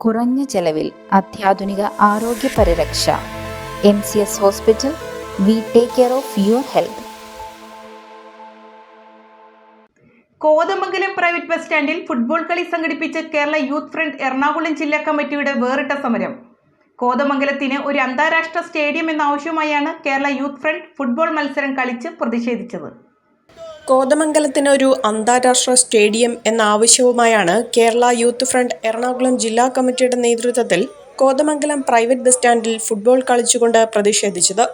കുറഞ്ഞ ചെലവിൽ അത്യാധുനിക ആരോഗ്യ പരിരക്ഷ. M C S hospital we take care of your health Kothamangalam private bus സ്റ്റാൻഡിൽ ഫുട്ബോൾ കളി സംഘടിപ്പിച്ച കേരള യൂത്ത് ഫ്രണ്ട് എറണാകുളം ജില്ലാ കമ്മിറ്റിയുടെ വേറിട്ട സമരം. കോതമംഗലത്തിന് ഒരു അന്താരാഷ്ട്ര സ്റ്റേഡിയം എന്ന ആവശ്യമായാണ് കേരള യൂത്ത് ഫ്രണ്ട് ഫുട്ബോൾ മത്സരം കളിച്ച് പ്രതിഷേധിച്ചത്. കോതമംഗലത്തിന് ഒരു അന്താരാഷ്ട്ര സ്റ്റേഡിയം എന്ന ആവശ്യവുമായാണ് കേരള യൂത്ത് ഫ്രണ്ട് എറണാകുളം ജില്ലാ കമ്മിറ്റിയുടെ നേതൃത്വത്തിൽ കോതമംഗലം പ്രൈവറ്റ് ബസ് സ്റ്റാൻഡിൽ ഫുട്ബോൾ കളിച്ചുകൊണ്ട് പ്രതിഷേധിച്ചത്.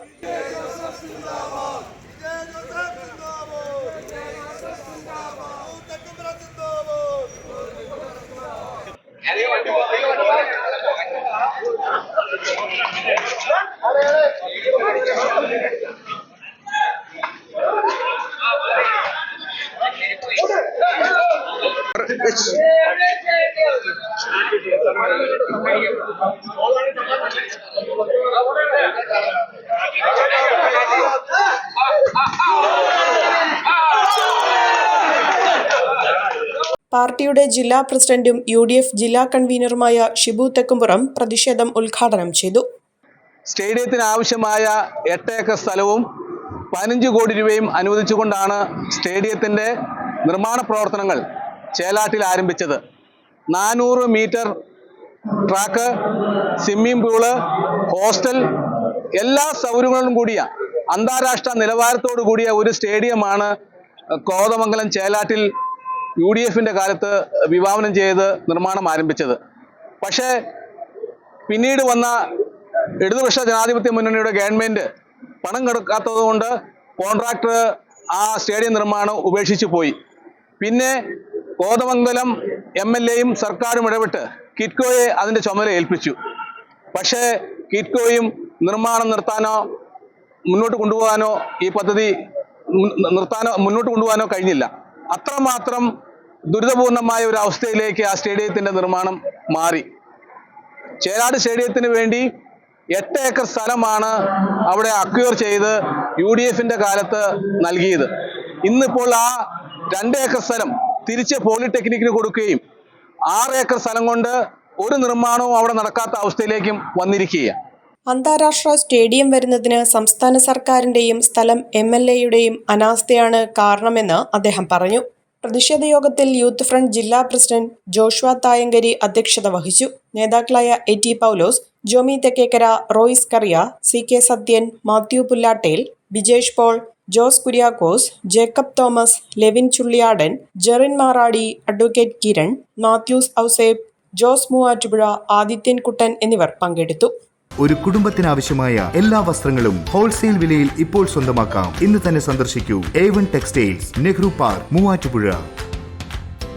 പാർട്ടിയുടെ ജില്ലാ പ്രസിഡന്റും യു ഡി എഫ് ജില്ലാ കൺവീനറുമായ ഷിബു തെക്കുംപുറം പ്രതിഷേധം ഉദ്ഘാടനം ചെയ്തു. സ്റ്റേഡിയത്തിന് ആവശ്യമായ എട്ട് ഏക്കർ സ്ഥലവും പതിനഞ്ച് കോടി രൂപയും അനുവദിച്ചുകൊണ്ടാണ് സ്റ്റേഡിയത്തിന്റെ നിർമ്മാണ പ്രവർത്തനങ്ങൾ ചേലാട്ടിൽ ആരംഭിച്ചത്. നാനൂറ് metre track swimming pool hostel എല്ലാ സൗകര്യങ്ങളും കൂടിയ അന്താരാഷ്ട്ര നിലവാരത്തോടു കൂടിയ ഒരു സ്റ്റേഡിയമാണ് കോതമംഗലം ചേലാട്ടിൽ യു ഡി എഫിന്റെ കാലത്ത് വിഭാവനം ചെയ്ത് നിർമ്മാണം ആരംഭിച്ചത്. പക്ഷേ പിന്നീട് വന്ന ഇടതുപക്ഷ ജനാധിപത്യ മുന്നണിയുടെ ഗവൺമെന്റ് പണം കൊടുക്കാത്തതുകൊണ്ട് കോൺട്രാക്ടർ ആ സ്റ്റേഡിയം നിർമ്മാണം ഉപേക്ഷിച്ചു പോയി. പിന്നെ കോതമംഗലം എം എൽ എയും സർക്കാരും ഇടപെട്ട് കിറ്റ്കോയെ അതിന്റെ ചുമതല ഏൽപ്പിച്ചു. പക്ഷേ കിറ്റ്കോയും നിർമ്മാണം നിർത്താനോ മുന്നോട്ട് കൊണ്ടുപോകാനോ ഈ പദ്ധതി നിർത്താനോ മുന്നോട്ട് കൊണ്ടുപോകാനോ കഴിഞ്ഞില്ല. അത്രമാത്രം ദുരിതപൂർണമായ ഒരു അവസ്ഥയിലേക്ക് ആ സ്റ്റേഡിയത്തിന്റെ നിർമ്മാണം മാറി. ചേരാട് സ്റ്റേഡിയത്തിന് വേണ്ടി എട്ട് ഏക്കർ സ്ഥലമാണ് അവിടെ അക്യൂർ ചെയ്ത് യു ഡി എഫിന്റെ കാലത്ത് നൽകിയത്. ഇന്നിപ്പോൾ ആ രണ്ട് ഏക്കർ സ്ഥലം തിരിച്ച് പോളിടെക്നിക്കിന് കൊടുക്കുകയും ആറ് ഏക്കർ സ്ഥലം കൊണ്ട് ഒരു നിർമ്മാണവും അവിടെ നടക്കാത്ത അവസ്ഥയിലേക്കും വന്നിരിക്കുകയാണ്. അന്താരാഷ്ട്ര സ്റ്റേഡിയം വരുന്നതിന് സംസ്ഥാന സർക്കാരിന്റെയും സ്ഥലം എം എൽ എയുടെയും അനാസ്ഥയാണ് കാരണമെന്ന് അദ്ദേഹം പറഞ്ഞു. പ്രതിഷേധ യോഗത്തിൽ യൂത്ത് ഫ്രണ്ട് ജില്ലാ പ്രസിഡന്റ് ജോഷ്വ തായങ്കരി അധ്യക്ഷത വഹിച്ചു. നേതാക്കളായ A T Paulose Jomy Thekkekara Royce Kuriya C K Sathyan Mathew Pullattel Bijesh Paul Jose Kuriakose Jacob Thomas Levin Chulliyadan Jerin Maradi advocate Kiran Mathews Ouseph Jose Muvattupuzha Adithyan Kuttan എന്നിവർ പങ്കെടുത്തു. ഒരു കുടുംബത്തിനാവശ്യമായ എല്ലാ വസ്ത്രങ്ങളും wholesale വിലയിൽ ഇപ്പോൾ സ്വന്തമാക്കാം. ഇന്ന് തന്നെ സന്ദർശിക്കൂ. A one textiles Nehru park Muvattupuzha.